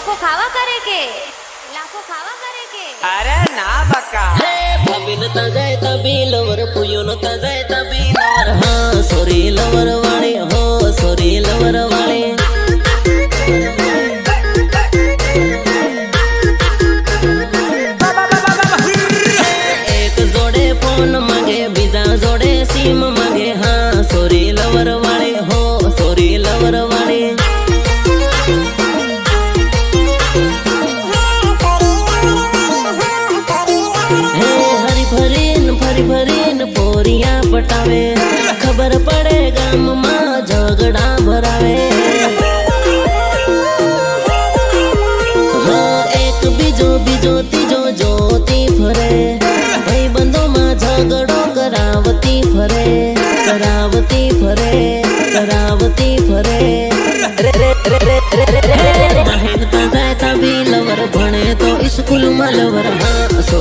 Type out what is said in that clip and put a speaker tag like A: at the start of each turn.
A: लाखों खावा करे के लाखों खावा करे के
B: अरे ना बका। हे
C: भविन तजे तबी लवर पुयो न तजे तबी वर हाँ सोरी लवर वा... भरीन पोरियाँ पटावे। खबर पड़े गम माँ झगड़ा भरावे। हाँ एक बीजो बीजो, तीजो जोती फरे। भाई बंदो माँ झगड़ो करावती फरे। करावती फरे करावती फरे। रे
D: रे रे रे रे
C: रे रे। बहन तो जाए तभी लवर भणे तो स्कूल में लवर। हाँ सो